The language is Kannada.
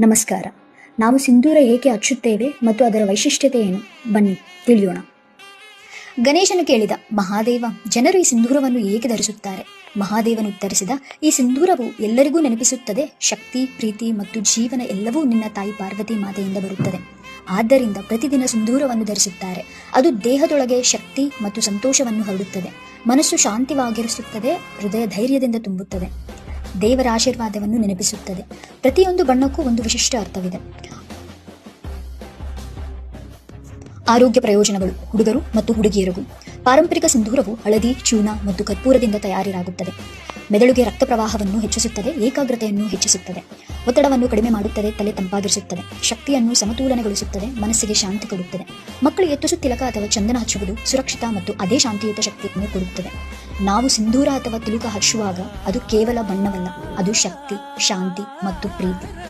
ನಮಸ್ಕಾರ. ನಾವು ಸಿಂಧೂರ ಏಕೆ ಹಚ್ಚುತ್ತೇವೆ ಮತ್ತು ಅದರ ವೈಶಿಷ್ಟ್ಯತೆ ಏನು? ಬನ್ನಿ, ತಿಳಿಯೋಣ. ಗಣೇಶನು ಕೇಳಿದ, ಮಹಾದೇವ, ಜನರು ಈ ಸಿಂಧೂರವನ್ನು ಏಕೆ ಧರಿಸುತ್ತಾರೆ? ಮಹಾದೇವನು ಉತ್ತರಿಸಿದ, ಈ ಸಿಂಧೂರವು ಎಲ್ಲರಿಗೂ ನೆನಪಿಸುತ್ತದೆ, ಶಕ್ತಿ, ಪ್ರೀತಿ ಮತ್ತು ಜೀವನ ಎಲ್ಲವೂ ನಿನ್ನ ತಾಯಿ ಪಾರ್ವತಿ ಮಾತೆಯಿಂದ ಬರುತ್ತದೆ. ಆದ್ದರಿಂದ ಪ್ರತಿದಿನ ಸಿಂಧೂರವನ್ನು ಧರಿಸುತ್ತಾರೆ. ಅದು ದೇಹದೊಳಗೆ ಶಕ್ತಿ ಮತ್ತು ಸಂತೋಷವನ್ನು ಹರಡುತ್ತದೆ. ಮನಸ್ಸು ಶಾಂತಿವಾಗಿರಿಸುತ್ತದೆ, ಹೃದಯ ಧೈರ್ಯದಿಂದ ತುಂಬುತ್ತದೆ. ದೇವರ ಆಶೀರ್ವಾದವನ್ನು ನೆನಪಿಸುತ್ತದೆ. ಪ್ರತಿಯೊಂದು ಬಣ್ಣಕ್ಕೂ ಒಂದು ವಿಶಿಷ್ಟ ಅರ್ಥವಿದೆ. ಆರೋಗ್ಯ ಪ್ರಯೋಜನಗಳು, ಹುಡುಗರು ಮತ್ತು ಹುಡುಗಿಯರಿಗೂ. ಪಾರಂಪರಿಕ ಸಿಂಧೂರವು ಹಳದಿ, ಚೂನ ಮತ್ತು ಕರ್ಪೂರದಿಂದ ತಯಾರಿಯಾಗುತ್ತದೆ. ಮೆದುಳಿಗೆ ರಕ್ತ ಪ್ರವಾಹವನ್ನು ಹೆಚ್ಚಿಸುತ್ತದೆ, ಏಕಾಗ್ರತೆಯನ್ನು ಹೆಚ್ಚಿಸುತ್ತದೆ. ಒತ್ತಡವನ್ನು ಕಡಿಮೆ ಮಾಡುತ್ತದೆ, ತಲೆ ತಂಪಾಗಿರಿಸುತ್ತದೆ. ಶಕ್ತಿಯನ್ನು ಸಮತೋಲನಗೊಳಿಸುತ್ತದೆ, ಮನಸ್ಸಿಗೆ ಶಾಂತಿ ಕೊಡುತ್ತದೆ. ಮಕ್ಕಳಿಗೆ ತುಸು ತಿಲಕ ಅಥವಾ ಚಂದನ ಹಚ್ಚುವುದು ಸುರಕ್ಷಿತ ಮತ್ತು ಅದೇ ಶಾಂತಿಯುತ ಶಕ್ತಿಯನ್ನು ಕೊಡುತ್ತದೆ. ನಾವು ಸಿಂಧೂರ ಅಥವಾ ತಿಲುಕ ಹಚ್ಚುವಾಗ ಅದು ಕೇವಲ ಬಣ್ಣವಲ್ಲ ಅದು ಶಕ್ತಿ ಶಾಂತಿ ಮತ್ತು ಪ್ರೀತಿ.